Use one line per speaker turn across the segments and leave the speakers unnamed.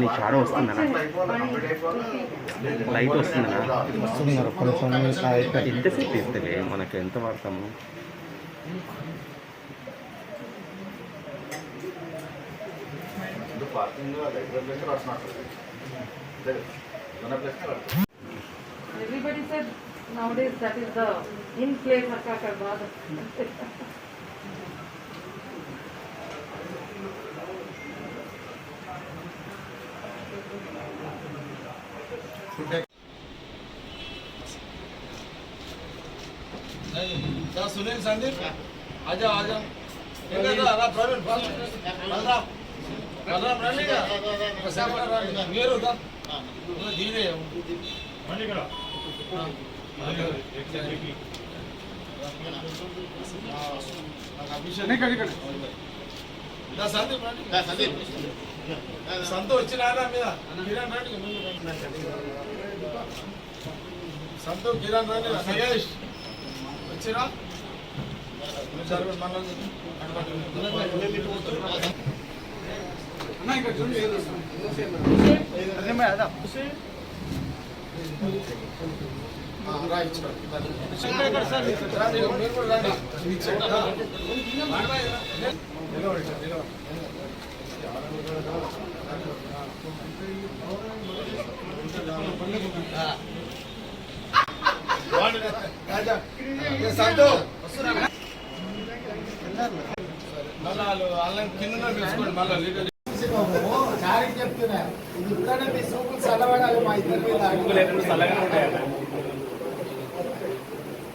నీ shadow light వస్తుందన్న
వస్తున్నారు కొంచెం
ఎంతసేపు ఇస్తలే మనకి ఎంత వాడతాము
Everybody nowadays that is the in place Hakka Bada.
क्या सुनील संदीप आजा आजा प्रवीण बलराम बलराम రండి రండి మీరు దీనే అభిషేక్ సందీప్ రండి సంత వచ్చినారా మీద. సంతు కిరణ్ రండి నగేష్ వచ్చిరా? అన్న ఇక్కడ చూడండి సంతో మళ్ళీ ఆన్లైన్ కింద పిలుచుకోండి మళ్ళీ లీడర్
చెప్తున్నా ఇది ఇక్కడే మీ సూపులు చల్లబడాలి మా ఇద్దరు మీద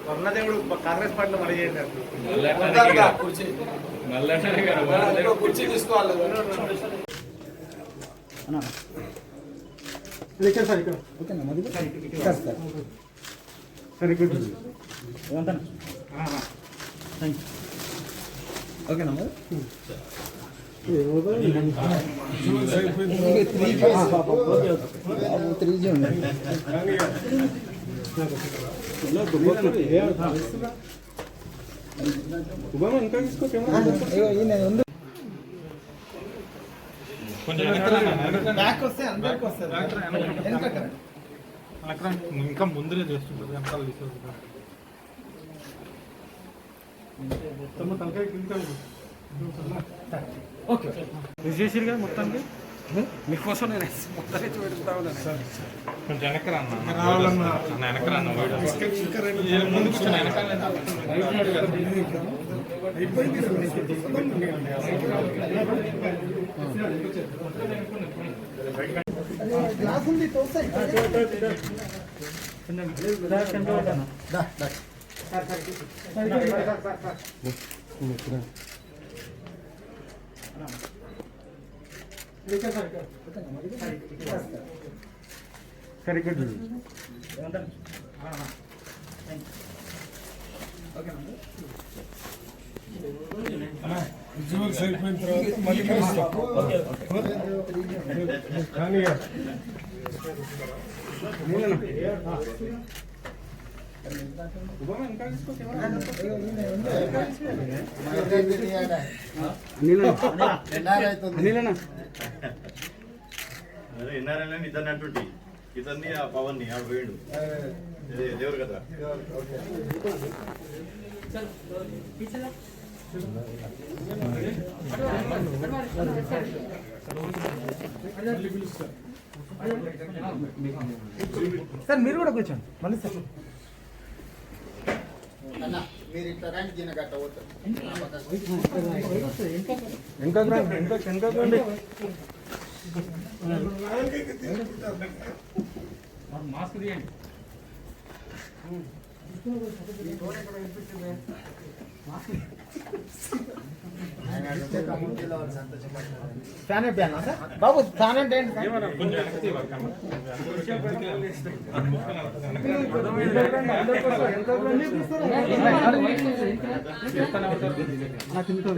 వర్ణదేవుడు కాంగ్రెస్ పార్టీలో మరి చేయండి
కుర్చీ తీసుకోవాలి.
సార్ ఇక్కడ. ఓకేనా మరి సార్ సరే. ఇక్కడ ఏమంటాను ఓకేనా మరి? త్రీ జీ ఉంది.
ఇంకా ముందరే చేస్తుంటారు వెనకాల తీసుకుంటారు మొత్తం తలకాయ కింద
ఓకే
మొత్తానికి? మీకోసం నేను మొత్తాన్ని చూపెడతా ఉన్నాను
కొంచెం ముందు వెనకాల
గ్లాస్ ఉంది
ఇక్కడ చూడు
విజువల్ సరిపోయిన తర్వాత మళ్ళీ కలుస్తాం కానీ
అదే ఎన్ఆర్ఎల్ ఇతన్ని అంటుంటి. ఇతన్ని ఆ పవన్ని ఆడ పోయిండు దేవుడు కదా.
సార్ మీరు కూడా కూర్చోండి. మళ్ళీ సార్.
మీరు ఇట్లా రండి దీని గట్ట పోతారు
ఇంకా ఇంకా ఇంకా రండి
మాస్క్ తీయండి.
ఫ్యాన్ అయిపోయాను సార్ బాబు ఫ్యాన్ అంటే. నాకు ఇంట్లో.